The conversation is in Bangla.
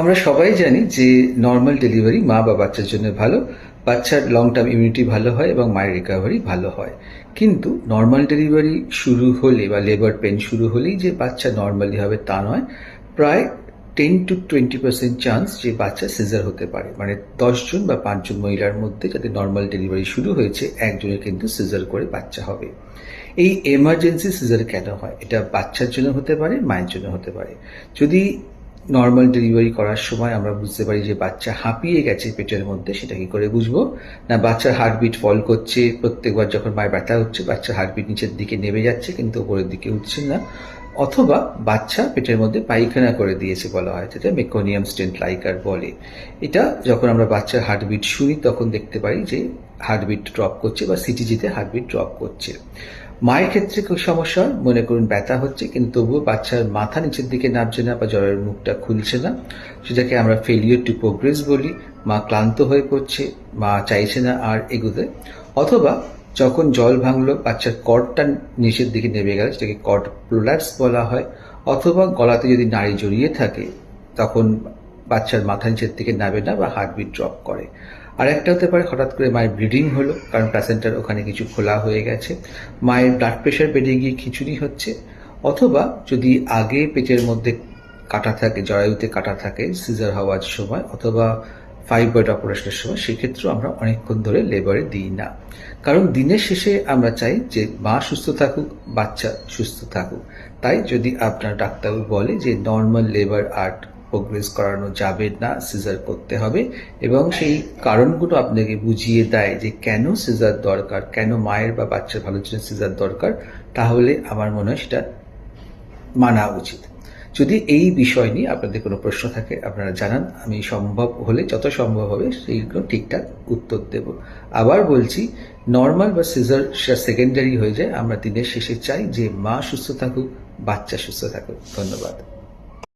আমরা সবাই জানি যে নর্মাল ডেলিভারি মা বা বাচ্চার জন্য ভালো, বাচ্চার লং টার্ম ইমিউনিটি ভালো হয় এবং মায়ের রিকভারি ভালো হয়। কিন্তু নর্মাল ডেলিভারি শুরু হলে বা লেবার পেন শুরু হলেই যে বাচ্চা নর্মালি হবে তা নয়, প্রায় ten to twenty percent chance যে বাচ্চা সিজার হতে পারে। মানে দশজন বা পাঁচজন মহিলার মধ্যে যাতে নর্মাল ডেলিভারি শুরু হয়েছে, একজনের কিন্তু সিজার করে বাচ্চা হবে। এই এমার্জেন্সি সিজার কেন হয়? এটা বাচ্চার জন্য হতে পারে, মায়ের জন্য হতে পারে। যদি নর্মাল ডেলিভারি করার সময় আমরা বুঝতে পারি যে বাচ্চা হাঁপিয়ে গেছে পেটের মধ্যে, সেটা কি করে বুঝব? না, বাচ্চার হার্টবিট ফল করছে, প্রত্যেকবার যখন মায়ের ব্যথা হচ্ছে, বাচ্চার হার্টবিট নিচের দিকে নেমে যাচ্ছে, কিন্তু উপরের দিকে উঠছে না। অথবা বাচ্চা পেটের মধ্যে পায়খানা করে দিয়েছে বলা হয় যেটা মেকোনিয়াম স্টেন্ট লাইকার বলে। এটা যখন আমরা বাচ্চার হার্টবিট শুনি, তখন দেখতে পাই যে হার্টবিট ড্রপ করছে বা সিটিজিতে হার্টবিট ড্রপ করছে। মায়ের ক্ষেত্রে খুব সমস্যা হয়, মনে করুন ব্যথা হচ্ছে, কিন্তু তবুও বাচ্চার মাথা নিচের দিকে নামছে না বা জ্বরের মুখটা খুলছে না, সেটাকে আমরা ফেলিওর টু প্রোগ্রেস বলি। মা ক্লান্ত হয়ে পড়ছে, মা চাইছে না আর এগুতে। অথবা যখন জল ভাঙলো, বাচ্চার কর্ডটা নিচের দিকে নেমে গেল, সেটাকে কর্ড প্রোল্যাপস বলা হয়। অথবা গলাতে যদি নাড়ি জড়িয়ে থাকে, তখন বাচ্চার মাথা নিচের দিকে নামে না বা হার্টবিট ড্রপ করে। আর একটা হতে পারে, হঠাৎ করে মায়ের ব্লিডিং হলো, কারণ প্যাসেন্টার ওখানে কিছু খোলা হয়ে গেছে। মায়ের ব্লাড প্রেশার বেড়ে গিয়ে খিচুড়ি হচ্ছে, অথবা যদি আগে পেটের মধ্যে কাটা থাকে, জরায়ুতে কাটা থাকে সিজার হওয়ার সময়, অথবা ফাইব্রয়েড অপারেশনের সময়, সেক্ষেত্রেও আমরা অনেকক্ষণ ধরে লেবারে দিই না। কারণ দিনের শেষে আমরা চাই যে মা সুস্থ থাকুক, বাচ্চা সুস্থ থাকুক। তাই যদি আপনার ডাক্তারবাবু বলে যে নর্মাল লেবার আর্ট প্রোগ্রেস করানো যাবে না সিজার করতে হবে। এবং সেই কারণগুলো আপনাকে বুঝিয়ে দেয় যে কেন সিজার দরকার, কেন মায়ের বা বাচ্চার ভালোর জন্য সিজার দরকার, তাহলে আমার মনে হয় সেটা মানা উচিত। যদি এই বিষয় নিয়ে আপনাদের কোনো প্রশ্ন থাকে, আপনারা জানান। আমি সম্ভব হলে, যত সম্ভব হবে সেইগুলো ঠিকঠাক উত্তর দেব। আবার বলছি নর্মাল বা সিজার সেকেন্ডারি হয়ে যায়। আমরা দিনের শেষে চাই যে মা সুস্থ থাকুক, বাচ্চা সুস্থ থাকুক। ধন্যবাদ।